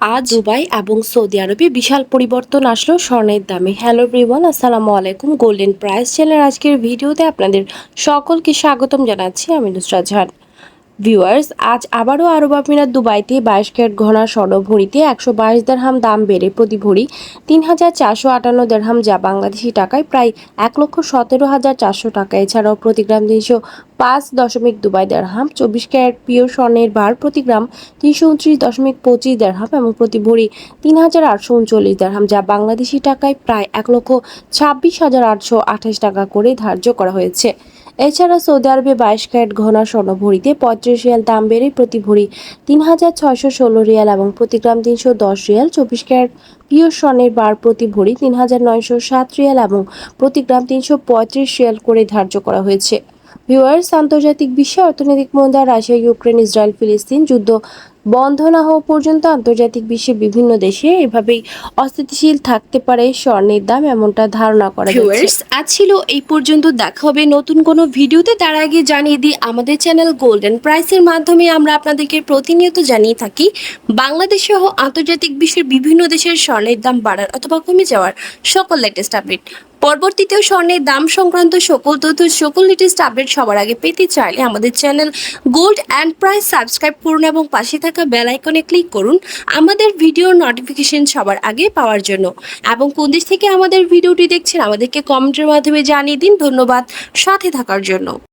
আজ দুবাই এবং সৌদি আরবে বিশাল পরিবর্তন আসলো স্বর্ণের দামে। হ্যালো ব্রিবন আসসালামু আলাইকুম। গোল্ডেন প্রাইস চ্যানেল আজকের ভিডিওতে আপনাদের সকলকে স্বাগতম জানাচ্ছি। আমি নুসরাত জাহান ভিউয়ার্স আজ আবারও আরব আমিরাত দুবাইতে বাইশ ক্যারেট ঘনা স্বর্ণ ভরিতে একশো বাইশ দেড়হাম দাম বেড়ে প্রতি ভরি তিন হাজার চারশো আটান্ন দেড়হাম, যা বাংলাদেশি টাকায় প্রায় এক লক্ষ সতেরো হাজার চারশো টাকা। এছাড়াও প্রতি গ্রাম তিনশো পাঁচ দশমিক দুবাই দেড়হাম, চব্বিশ ক্যারেট পিওর স্বর্ণের বার প্রতি গ্রাম তিনশো উনত্রিশ দশমিক পঁচিশ দেড়হাম এবং প্রতি ভরি তিন হাজার আটশো উনচল্লিশ দেড়হাম, যা বাংলাদেশি টাকায় প্রায় এক লক্ষ ছাব্বিশ হাজার আটশো আঠাশ টাকা করে ধার্য করা হয়েছে। এছাড়া সৌদি আরবে বাইশ ক্যারেট ঘনা স্বর্ণ ভরিতে পঁয়ত্রিশ রিয়াল দাম বেড়ে প্রতি ভরি তিন হাজার ছয়শো ষোলো রিয়াল এবং প্রতি গ্রাম তিনশো দশ রিয়াল চব্বিশ ক্যারেট পিওর স্বর্ণের বার প্রতি ভরি তিন হাজার নয়শো সাত রিয়াল এবং প্রতি গ্রাম তিনশো পঁয়ত্রিশ রিয়াল করে ধার্য করা হয়েছে। ভিউয়ার্স, আন্তর্জাতিক বিশ্বে অর্থনৈতিক মন্দা রাশিয়া, ইউক্রেন, ইসরায়েল, ফিলিস্তিন যুদ্ধ বন্ধ না হওয়া পর্যন্ত আন্তর্জাতিক বিশ্বের বিভিন্ন দেশে এভাবেই অস্থিতিশীল থাকতে পারে স্বর্ণের দাম এমনটা ধারণা করা ভিউয়ার্স আজ ছিল এই পর্যন্ত। দেখা হবে নতুন কোনো ভিডিওতে। তার আগে জানিয়ে দিই, আমাদের চ্যানেল গোল্ডেন প্রাইসের মাধ্যমে আমরা আপনাদেরকে প্রতিনিয়ত জানিয়ে থাকি, বাংলাদেশ সহ আন্তর্জাতিক বিশ্বের বিভিন্ন দেশের স্বর্ণের দাম বাড়ার অথবা কমে যাওয়ার সকল লেটেস্ট আপডেট পরবর্তীতেও স্বর্ণের দাম সংক্রান্ত সকল তথ্য, সকল লেটেস্ট আপডেট সবার আগে পেতে চাইলে আমাদের channel gold and price subscribe করুন এবং পাশে থাকা বেল আইকনে ক্লিক করুন আমাদের ভিডিওর নোটিফিকেশন সবার আগে পাওয়ার জন্য। এবং কোন দেশ থেকে আমাদের ভিডিওটি দেখছেন, আমাদেরকে কমেন্টের মাধ্যমে জানিয়ে দিন। ধন্যবাদ, সাথে থাকার জন্য।